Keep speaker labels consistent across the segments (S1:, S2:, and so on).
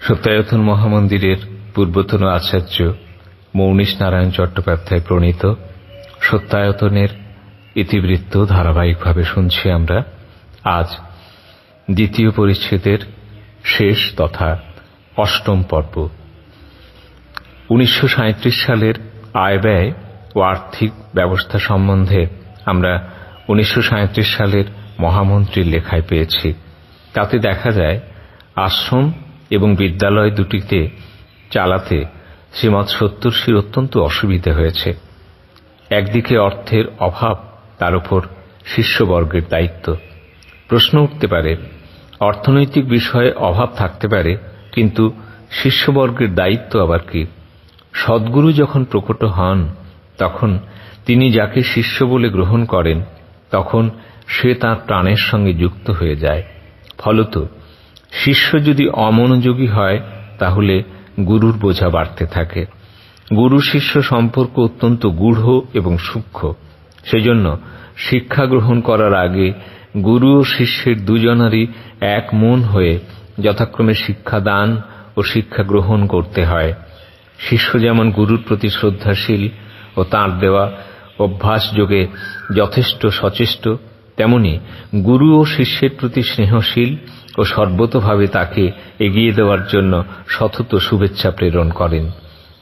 S1: সত্যায়তন মহামন্দিরের পূর্বতন আচার্য মৌনীশ নারায়ণ চট্টোপাধ্যায় প্রণীত সত্যায়তনের ইতিবৃত্ত ধারাবাহিকভাবে শুনছি আমরা আজ দ্বিতীয় পরিচ্ছেদের শেষ তথা অষ্টম পর্ব। উনিশশো সাঁইত্রিশ সালের আয় ব্যয় ও আর্থিক ব্যবস্থা সম্বন্ধে আমরা উনিশশো সাঁইত্রিশ সালের মহামন্ত্রীর লেখায় পেয়েছি। তাতে দেখা যায়, আশ্রম এবং বিদ্যালয় দুটিতে চালাতে শ্রীমৎ সত্তর্ষির অত্যন্ত অসুবিধে হয়েছে। একদিকে অর্থের অভাব, তার উপর শিষ্যবর্গের দায়িত্ব। প্রশ্ন উঠতে পারে, অর্থনৈতিক বিষয়ে অভাব থাকতে পারে, কিন্তু শিষ্যবর্গের দায়িত্ব আবার কি? সদ্গুরু যখন প্রকট হন, তখন তিনি যাকে শিষ্য বলে গ্রহণ করেন, তখন সে তাঁর প্রাণের সঙ্গে যুক্ত হয়ে যায়। ফলত শিষ্য যদি অমনোযোগী হয়, তাহলে গুরুর বোঝা বাড়তে থাকে। গুরু শিষ্য সম্পর্ক অত্যন্ত গূঢ় এবং সূক্ষ্ম। সেজন্য শিক্ষা গ্রহণ করার আগে গুরু ও শিষ্যের দুজনারই এক মন হয়ে যথাক্রমে শিক্ষাদান ও শিক্ষা গ্রহণ করতে হয়। শিষ্য যেমন গুরুর প্রতি শ্রদ্ধাশীল ও তাঁর দেওয়া অভ্যাস যোগে যথেষ্ট সচেষ্ট, তেমনি গুরু ও শিষ্যের প্রতি স্নেহশীল ও সর্বতভাবে তাকে এগিয়ে দেওয়ার জন্য সতত শুভেচ্ছা প্রেরণ করেন।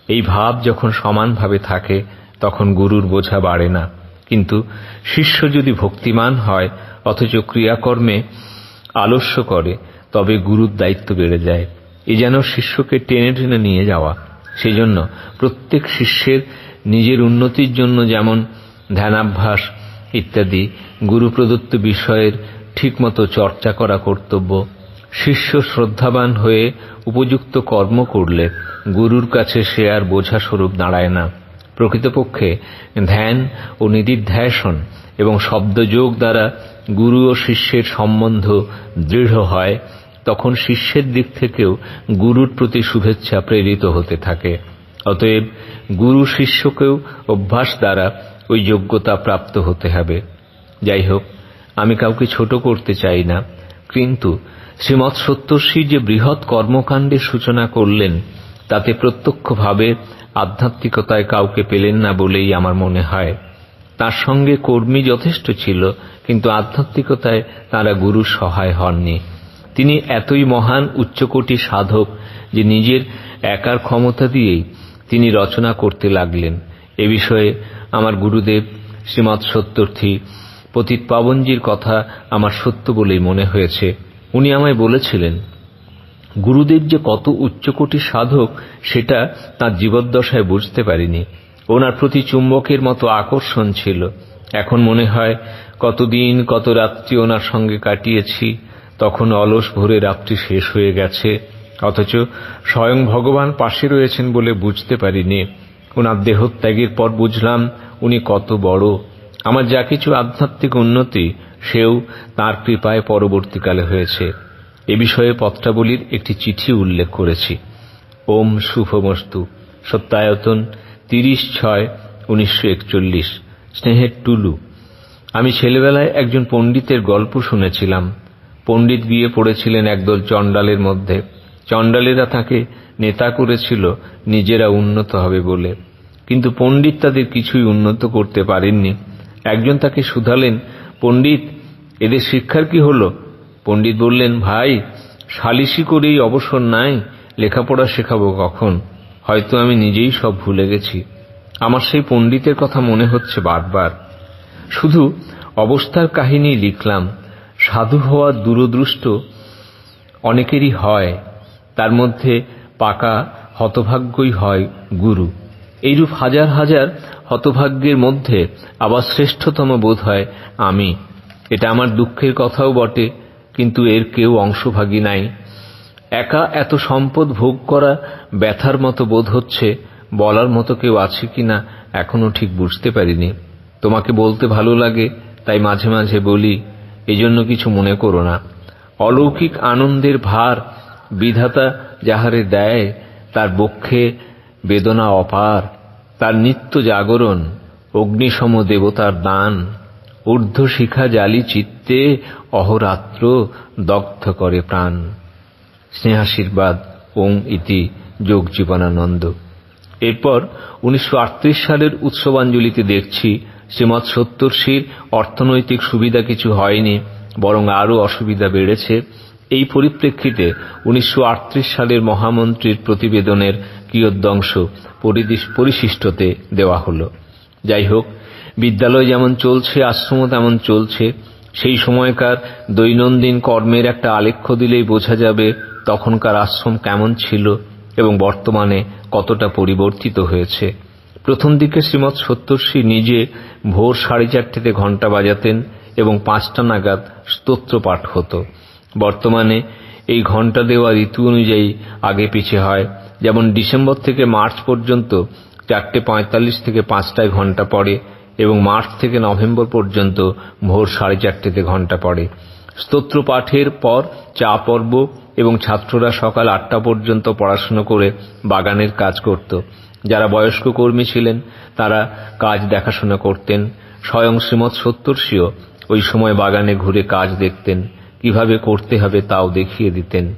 S1: এই ভাব যখন সমানভাবে থাকে, তখন গুরুর বোঝা বাড়ে না। কিন্তু শিষ্য যদি ভক্তিমান হয়, অথচ ক্রিয়াকর্মে আলস্য করে, তবে গুরুর দায়িত্ব বেড়ে যায়। এ যেন শিষ্যকে টেনে টেনে নিয়ে যাওয়া। সেজন্য প্রত্যেক শিষ্যের নিজের উন্নতির জন্য যেমন ধ্যানাভ্যাস ইত্যাদি গুরু প্রদত্ত বিষয়ের ঠিকমতো চর্চা করা কর্তব্য। শিষ্য শ্রদ্ধাবান হয়ে উপযুক্ত কর্ম করলে গুরুর কাছে সে আর বোঝা স্বরূপ দাঁড়ায় না। প্রকৃতপক্ষে ধ্যান ও নিদিধ্যাসন এবং শব্দযোগ দ্বারা গুরু ও শিষ্যের সম্বন্ধ দৃঢ় হয়, তখন শিষ্যের দিক থেকেও গুরুর প্রতি শুভেচ্ছা প্রেরিত হতে থাকে। অতএব গুরু শিষ্যকেও অভ্যাস দ্বারা ওই যোগ্যতা প্রাপ্ত হতে হবে। যাই হোক আমি কাউকে ছোট করতে চাই না। কিন্তু শ্রীমৎ সত্যর্ষী যে বৃহৎ কর্মকাণ্ডের সূচনা করলেন, তাতে প্রত্যক্ষভাবে আধ্যাত্মিকতায় কাউকে পেলেন না বলেই আমার মনে হয়। তার সঙ্গে কর্মী যথেষ্ট ছিল, কিন্তু আধ্যাত্মিকতায় তারা গুরু সহায় হননি। তিনি এতই মহান উচ্চকোটি সাধক যে নিজের একার ক্ষমতা দিয়েই তিনি রচনা করতে লাগলেন। এ বিষয়ে আমার গুরুদেব শ্রীমৎ সত্যর্থী পতিত পাবনজির কথা আমার সত্য বলেই মনে হয়েছে। উনি আমায় বলেছিলেন, গুরুদেব যে কত উচ্চকোটি সাধক, সেটা তাঁর জীবদ্দশায় বুঝতে পারিনি। ওনার প্রতি চুম্বকের মতো আকর্ষণ ছিল। এখন মনে হয়, কতদিন কত রাত্রি ওনার সঙ্গে কাটিয়েছি, তখন অলস ভোরে রাত্রি শেষ হয়ে গেছে। অথচ স্বয়ং ভগবান পাশে রয়েছেন বলে বুঝতে পারিনি। ওনার দেহত্যাগের পর বুঝলাম উনি কত বড়। আমার যা কিছু আধ্যাত্মিক উন্নতি, সেও তার কৃপায় পরবর্তীকালে হয়েছে। এ বিষয়ে পত্রাবলীর একটি চিঠি উল্লেখ করেছি। ওম শুভমস্তু। সত্যায়তন তিরিশ ছয় উনিশশো একচল্লিশ। স্নেহের টুলু। আমি ছেলেবেলায় একজন পণ্ডিতের গল্প শুনেছিলাম। পণ্ডিত বিয়ে পড়েছিলেন একদল চণ্ডালের মধ্যে। চণ্ডালেরা তাকে নেতা করেছিল, নিজেরা উন্নত হবে বলে। কিন্তু পণ্ডিত তাদের কিছুই উন্নত করতে পারেননি। একজন তাকে শুধালেন, পণ্ডিত, এদের শিক্ষার কি হল? পণ্ডিত বললেন, ভাই, সালিশি করেই অবসর নাই, লেখাপড়া শেখাবো কখন? হয়তো আমি নিজেই সব ভুলে গেছি। আমার সেই পণ্ডিতের কথা মনে হচ্ছে বারবার। শুধু অবস্থার কাহিনী লিখলাম, সাধু হওয়ার দূরদৃষ্ট অনেকেরই হয়, তার মধ্যে পাকা হতভাগ্যই হয় গুরু। এইরূপ হাজার হাজার হতভাগ্যের মধ্যে আবার শ্রেষ্ঠতম বোধ হয় আমি। এটা আমার দুঃখের কথাও বটে, কিন্তু এর কেউ অংশভাগী নাই। একা এত সম্পদ ভোগ করা ব্যথার মতো বোধ হচ্ছে, বলার মতো কেউ আছে কিনা এখনও ঠিক বুঝতে পারিনি। তোমাকে বলতে ভালো লাগে, তাই মাঝে মাঝে বলি, এজন্য কিছু মনে করো না। অলৌকিক আনন্দের ভার বিধাতা যাহারে দেয়, তার বক্ষে বেদনা অপার, তার নিত্য জাগরণ অগ্নিসম দেবতার দান, ঊর্ধ্বশিখা জালি চিত্তে অহরাত্র দগ্ধ করে প্রাণ। স্নেহাশীর্বাদ, ওং ইতি, যোগ জীবনানন্দ। এরপর উনিশশো আটত্রিশ সালের উৎসবাঞ্জলিতে দেখছি, শ্রীমৎ সত্তর্ষির অর্থনৈতিক সুবিধা কিছু হয়নি, বরং আরও অসুবিধা বেড়েছে। এই পরিপ্রেক্ষিতে উনিশশো আটত্রিশ সালের মহামন্ত্রীর প্রতিবেদনের কিয়দ্দংশ পরিশিষ্টতে দেওয়া হল। যাই হোক বিদ্যালয় যেমন চলছে, আশ্রমও তেমন চলছে, সেই সময়কার দৈনন্দিন কর্মের একটা আলেখ্য দিলেই বোঝা যাবে তখনকার আশ্রম কেমন ছিল এবং বর্তমানে কতটা পরিবর্তিত হয়েছে। প্রথম দিকে শ্রীমৎ সত্যর্ষী নিজে ভোর সাড়ে চারটেতে ঘণ্টা বাজাতেন এবং পাঁচটা নাগাদ স্তোত্র পাঠ হতো। বর্তমানে এই ঘণ্টা দেওয়া ঋতু অনুযায়ী আগে পিছে হয়। যেমন ডিসেম্বর থেকে মার্চ পর্যন্ত চারটে পঁয়তাল্লিশ থেকে পাঁচটায় ঘণ্টা পড়ে এবং মার্চ থেকে নভেম্বর পর্যন্ত ভোর সাড়ে চারটেতে ঘণ্টা পড়ে। স্তোত্র পাঠের পর চা পর্ব এবং ছাত্ররা সকাল আটটা পর্যন্ত পড়াশুনো করে বাগানের কাজ করত। যারা বয়স্ক কর্মী ছিলেন, তারা কাজ দেখাশোনা করতেন। স্বয়ং শ্রীমৎ সত্তর্ষীও ওই সময় বাগানে ঘুরে কাজ দেখতেন। কীভাবে করতে হবে তাও দেখিয়ে দিতেন।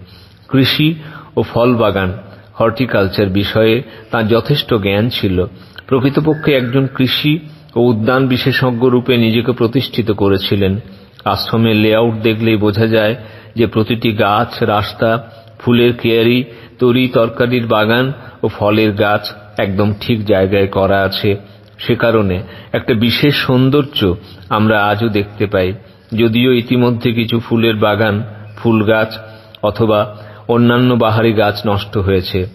S1: কৃষি ও ফল বাগান হর্টিকালচার বিষয়ে তাঁর যথেষ্ট জ্ঞান ছিল। প্রকৃতপক্ষে একজন কৃষি ও উদ্যান বিশেষজ্ঞ রূপে নিজেকে প্রতিষ্ঠিত করেছিলেন। আশ্রমের লেআউট দেখলেই বোঝা যায় যে প্রতিটি গাছ, রাস্তা, ফুলের কেয়ারি, তরি, তরকারির বাগান ও ফলের গাছ একদম ঠিক জায়গায় করা আছে। সে কারণে একটা বিশেষ সৌন্দর্য আমরা আজও দেখতে পাই। যদিও ইতিমধ্যে কিছু ফুলের বাগান ফুল গাছ অথবা অন্যান্য বাহারি গাছ নষ্ট হয়েছে।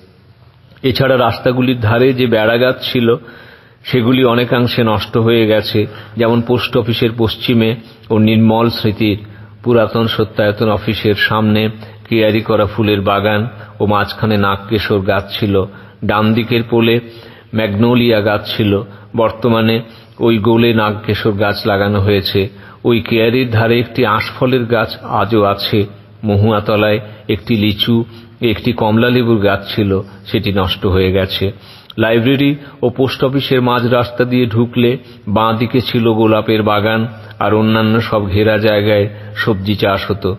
S1: এছাড়া রাস্তাগুলির ধারে যে বেড়া গাছ ছিল, সেগুলি অনেকাংশে নষ্ট হয়ে গেছে, যেমন পোস্ট অফিসের পশ্চিমে ও নির্মল স্মৃতির পুরাতন সত্যায়তন অফিসের সামনে কেয়ারি করা ফুলের বাগান ও মাঝখানে নাগকেশর গাছ ছিল। ডান দিকের পোলে ম্যাগনোলিয়া গাছ ছিল। বর্তমানে ওই গোলে নাগকেশর গাছ লাগানো হয়েছে। ওই কেয়ারির ধারে একটি আঁশফলের গাছ আজও আছে। মহুয়াতলায় একটি লিচু, একটি কমলালেবুর গাছ ছিল, সেটি নষ্ট হয়ে গেছে। লাইব্রেরি ও পোস্ট অফিসের মাঝ রাস্তা দিয়ে ঢুকলে বাঁ দিকে ছিল গোলাপের বাগান আর অন্যান্য সব ঘেরা জায়গায় সবজি চাষ হতো।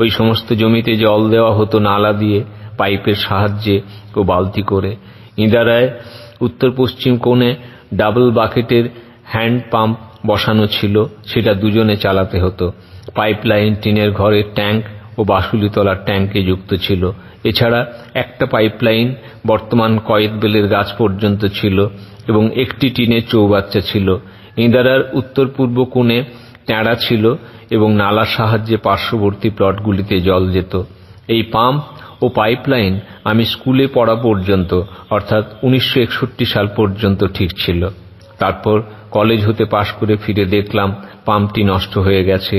S1: ওই সমস্ত জমিতে জল দেওয়া হতো নালা দিয়ে, পাইপের সাহায্যে ও বালতি করে। ইঁদারায় উত্তর পশ্চিম কোণে ডাবল বাকেটের হ্যান্ড পাম্প বসানো ছিল, সেটা দুজনে চালাতে হতো। পাইপলাইন, টিনের ঘরের ট্যাঙ্ক ও বাসুলিতলার ট্যাঙ্কে যুক্ত ছিল। এছাড়া একটা পাইপলাইন বর্তমান কয়েদবেলের গাছ পর্যন্ত ছিল এবং একটি টিনের চৌবাচ্চা ছিল। ইঁদারার উত্তর পূর্ব কোণে ট্যাঁড়া ছিল এবং নালার সাহায্যে পার্শ্ববর্তী প্লটগুলিতে জল যেত। এই পাম্প ও পাইপলাইন আমি স্কুলে পড়া পর্যন্ত, অর্থাৎ উনিশশো একষট্টি সাল পর্যন্ত ঠিক ছিল। তারপর কলেজ হতে পাশ করে ফিরে দেখলাম পাম্পটি নষ্ট হয়ে গেছে।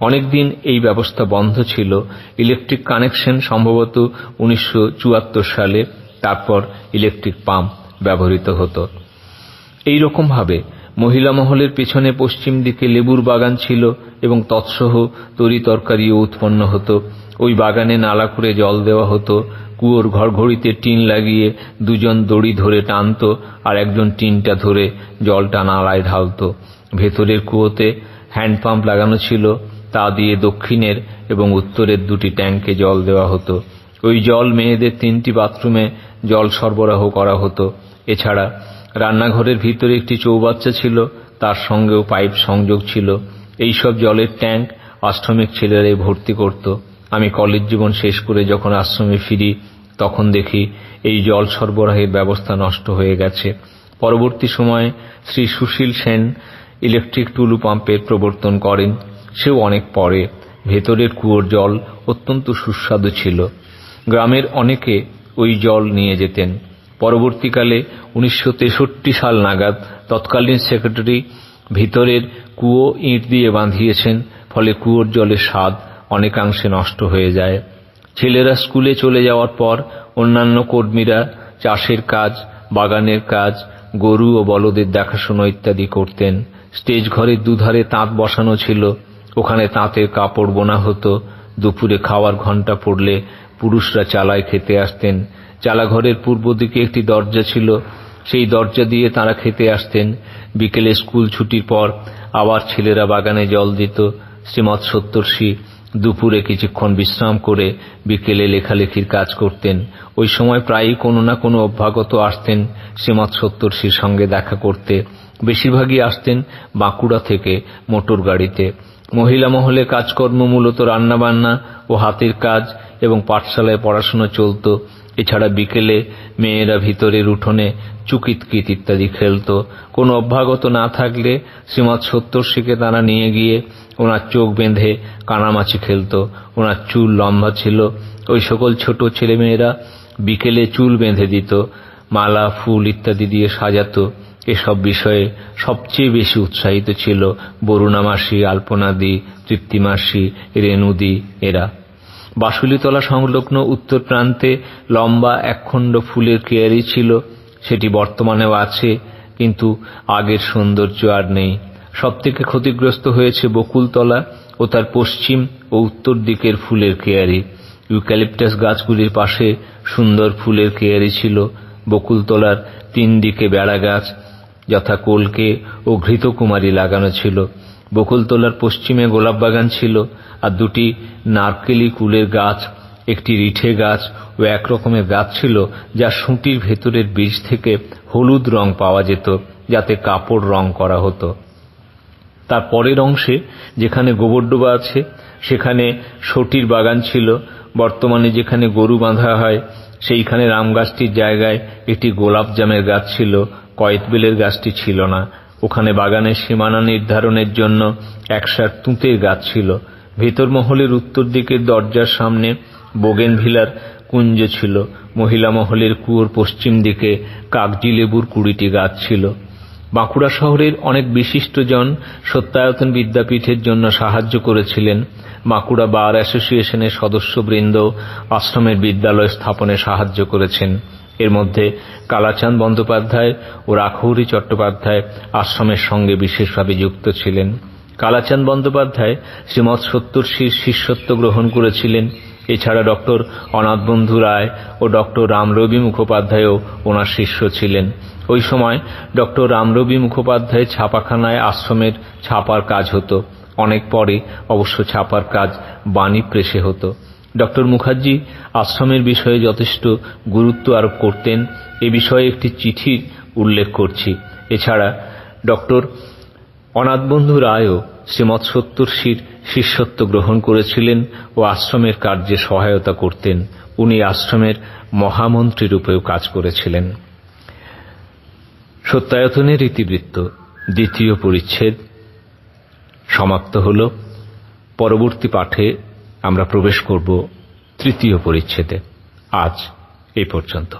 S1: অনেকদিন এই ব্যবস্থা বন্ধ ছিল। ইলেকট্রিক কানেকশন সম্ভবত উনিশশো চুয়াত্তর সালে, তারপর ইলেকট্রিক পাম্প ব্যবহৃত হতো। এই রকমভাবে মহিলা মহলের পেছনে পশ্চিম দিকে লেবুর বাগান ছিল এবং তৎসহ তরি তরকারিও উৎপন্ন হতো। ওই বাগানে নালা করে জল দেওয়া হতো। কুয়োর ঘড়ঘড়িতে টিন লাগিয়ে দুজন দড়ি ধরে টানত আর একজন টিনটা ধরে জলটা নালায় ঢালত। ভেতরের কুয়োতে হ্যান্ডপাম্প লাগানো ছিল, তা দিয়ে দক্ষিণের এবং উত্তরের দুটি ট্যাঙ্কে জল দেওয়া হতো। ওই জল মেয়েদের তিনটি বাথরুমে জল সরবরাহ করা হতো। এছাড়া রান্নাঘরের ভিতরে একটি চৌবাচ্চা ছিল, তার সঙ্গেও পাইপ সংযোগ ছিল। এই সব জলের ট্যাঙ্ক আশ্রমিক ছেলেরাই ভর্তি করত। আমি কলেজ জীবন শেষ করে যখন আশ্রমে ফিরি তখন দেখি এই জল সরবরাহের ব্যবস্থা নষ্ট হয়ে গেছে। পরবর্তী সময়ে শ্রী সুশীল সেন ইলেকট্রিক টুলু পাম্পের প্রবর্তন করেন। সেও অনেক পরে। ভেতরের কুয়োর জল অত্যন্ত সুস্বাদু ছিল। গ্রামের অনেকে ওই জল নিয়ে যেতেন। পরবর্তীকালে উনিশশো তেষট্টি সাল নাগাদ তৎকালীন সেক্রেটারি ভিতরের কুয়ো ইঁট দিয়ে বাঁধিয়েছেন, ফলে কুয়োর জলের স্বাদ অনেকাংশে নষ্ট হয়ে যায়। ছেলেরা স্কুলে চলে যাওয়ার পর অন্যান্য কর্মীরা চাষের কাজ, বাগানের কাজ, গরু ও বলদের দেখাশোনা ইত্যাদি করতেন। স্টেজ ঘরের দুধারে তাঁত বসানো ছিল। ওখানে তাঁতের কাপড় বোনা হতো। দুপুরে খাওয়ার ঘণ্টা পড়লে পুরুষরা চালায় খেতে আসতেন। চালাঘরের পূর্ব দিকে একটি দরজা ছিল। সেই দরজা দিয়ে তাঁরা খেতে আসতেন। বিকেলে স্কুল ছুটির পর আবার ছেলেরা বাগানে জল দিত। শ্রীমৎ সত্তর্ষী দুপুরে কিছুক্ষণ বিশ্রাম করে বিকেলে লেখালেখির কাজ করতেন। ওই সময় প্রায়ই কোনো না কোনো অভ্যাগত আসতেন শ্রীমাত সত্যর্ষীর সঙ্গে দেখা করতে। বেশিরভাগই আসতেন বাঁকুড়া থেকে মোটর গাড়িতে মহিলা মহলে কাজকর্ম মূলত রান্নাবান্না ও হাতের কাজ এবং পাঠশালায় পড়াশোনা চলত। এছাড়া বিকেলে মেয়েরা ভিতরের উঠোনে চুকিতকিত ইত্যাদি খেলত। কোনো অভ্যাগত না থাকলে শ্রীমৎ সত্তর্ষিকে তারা নিয়ে গিয়ে ওনার চোখ বেঁধে কানামাছি খেলত। ওনার চুল লম্বা ছিল। ওই সকল ছোট ছেলেমেয়েরা বিকেলে চুল বেঁধে দিত। মালা, ফুল ইত্যাদি দিয়ে সাজাত। এসব বিষয়ে সবচেয়ে বেশি উৎসাহিত ছিল বরুণা মাসি আল্পনাদি, তৃপ্তিমাসি, রেণুদি এরা। বাসুলিতলা সংলগ্ন উত্তর প্রান্তে লম্বা একখণ্ড ফুলের কেয়ারি ছিল। সেটি বর্তমানেও আছে, কিন্তু আগের সৌন্দর্য আর নেই। সবথেকে ক্ষতিগ্রস্ত হয়েছে বকুলতলা ও তার পশ্চিম ও উত্তর দিকের ফুলের কেয়ারি। ইউক্যালিপটাস গাছগুলির পাশে সুন্দর ফুলের কেয়ারি ছিল। বকুলতলার তিন দিকে বেড়া গাছ যথা কলকে ও ঘৃতকুমারী লাগানো ছিল। বকুলতলার পশ্চিমে গোলাপ বাগান ছিল, আর দুটি নারকেলি কুলের গাছ, একটি রিঠে গাছ ও এক রকমের গাছ ছিল, যা সুঁটির ভেতরের বীজ থেকে হলুদ রং পাওয়া যেত, যাতে কাপড় রং করা হতো। তার পরের অংশে, যেখানে গোবরডোবা আছে, সেখানে সটির বাগান ছিল, বর্তমানে যেখানে গরু বাঁধা হয়, সেইখানে রাম গাছটির জায়গায় একটি গোলাপ জামের গাছ ছিল, কয়েতবেলের গাছটি ছিল না। ওখানে বাগানের সীমানা নির্ধারণের জন্য একসার তুঁতের গাছ ছিল। ভেতর মহলের উত্তর দিকের দরজার সামনে বোগেন ভিলার কুঞ্জ ছিল। মহিলা মহলের কুয়োর পশ্চিম দিকে কাগজি লেবুর কুড়িটি গাছ ছিল। বাঁকুড়া শহরের অনেক বিশিষ্টজন সত্যায়তন বিদ্যাপীঠের জন্য সাহায্য করেছিলেন। বাঁকুড়া বার অ্যাসোসিয়েশনের সদস্যবৃন্দ আশ্রমের বিদ্যালয় স্থাপনে সাহায্য করেছেন। এর মধ্যে কালাচাঁদ বন্দ্যোপাধ্যায় ও রাখৌরি চট্টোপাধ্যায় আশ্রমের সঙ্গে বিশেষভাবে যুক্ত ছিলেন। কালাচাঁদ বন্দ্যোপাধ্যায় শ্রীমৎ সত্তরশীর শিষ্যত্ব গ্রহণ করেছিলেন। এছাড়া ডক্টর অনাথবন্ধু রায় ও ডক্টর রামরবি মুখোপাধ্যায়ও ওনার শিষ্য ছিলেন। ওই সময় ডক্টর রামরবি মুখোপাধ্যায় ছাপাখানায় আশ্রমের ছাপার কাজ হতো। অনেক পরে অবশ্য ছাপার কাজ বাণী প্রেসে হতো। ডক্টর মুখার্জি আশ্রমের বিষয়ে যথেষ্ট গুরুত্ব আরোপ করতেন, এ বিষয়ে একটি চিঠির উল্লেখ করছি। এছাড়া ডক্টর অনাথবন্ধু রায়ও শ্রীমৎ সত্তর্ষির শিষ্যত্ব গ্রহণ করেছিলেন ও আশ্রমের কার্যে সহায়তা করতেন। উনি আশ্রমের মহামন্ত্রী রূপেও কাজ করেছিলেন। সত্যায়তনের ইতিবৃত্ত দ্বিতীয় পরিচ্ছেদ সমাপ্ত হল। পরবর্তী পাঠে আমরা প্রবেশ করব তৃতীয় পরিচ্ছেদে। আজ এই পর্যন্ত।